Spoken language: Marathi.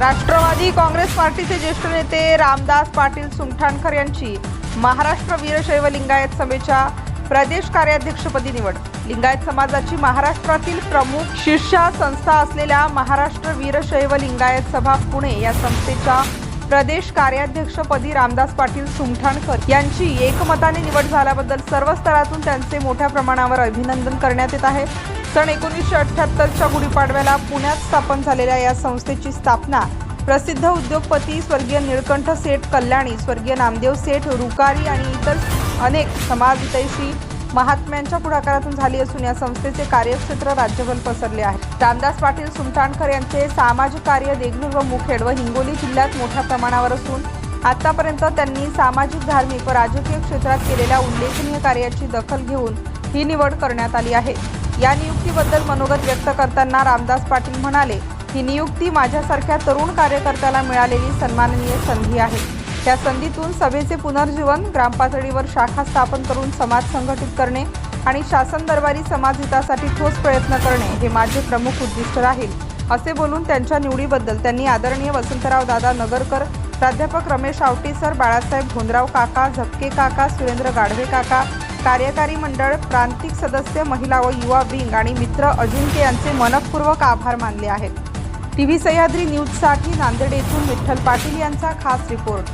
राष्ट्रवादी काँग्रेस पार्टीचे ज्येष्ठ नेते रामदास पाटील सुमठाणकर यांची महाराष्ट्र वीरशैव लिंगायत सभेच्या प्रदेश कार्याध्यक्षपदी निवड. लिंगायत समाजाची महाराष्ट्रातील प्रमुख शिष्या संस्था असलेल्या महाराष्ट्र वीरशैव लिंगायत सभा पुणे या संस्थेच्या प्रदेश कार्याध्यक्षपदी रामदास पाटील सुमठाणकर यांची एकमताने निवड झाल्याबद्दल सर्व स्तरातून त्यांचे मोठ्या प्रमाणावर अभिनंदन करण्यात येत आहे. सन एकोणीसशे अठ्ठ्याहत्तरच्या गुढीपाडव्याला पुण्यात स्थापन झालेल्या या संस्थेची स्थापना प्रसिद्ध उद्योगपती स्वर्गीय निळकंठ सेठ कल्याणी स्वर्गीय नामदेव सेठ रुकारी आणि इतर अनेक समाजहितैषी महात्म्यांच्या पुढाकारातून झाली असून या संस्थेचे कार्यक्षेत्र राज्यभर पसरले आहे. रामदास पाटील सुमठाणकर यांचे सामाजिक कार्य देगलूर व मुखेड व हिंगोली जिल्ह्यात मोठ्या प्रमाणावर असून आतापर्यंत त्यांनी सामाजिक धार्मिक व राजकीय क्षेत्रात केलेल्या उल्लेखनीय कार्याची दखल घेऊन ही निवड करण्यात आली आहे. या नियुक्तीबद्दल मनोगत व्यक्त करताना रामदास पाटील म्हणाले ही नियुक्ती माझ्यासारख्या तरुण कार्यकर्त्याला मिळालेली सन्माननीय संधी आहे. त्या संधीतून सभेचे पुनर्जीवन ग्रामपातळीवर शाखा स्थापन करून समाज संघटित करणे आणि शासन दरबारी समाजहितासाठी ठोस प्रयत्न करणे हे माझे प्रमुख उद्दिष्ट राहील. असे बोलून त्यांच्या निवडीबद्दल त्यांनी आदरणीय वसंतराव दादा नगरकर प्राध्यापक रमेश आवटी सर बाळासाहेब भोंदराव काका झपके काका सुरेंद्र गाढवे काका कार्यकारी मंडळ प्रांतिक सदस्य महिला व युवा विंग आणि मित्र अजिंक्य यांचे मनपूर्वक आभार मानले आहेत. टीव्ही सह्याद्री न्यूजसाठी नांदेड येथून विठ्ठल पाटील यांचा खास रिपोर्ट.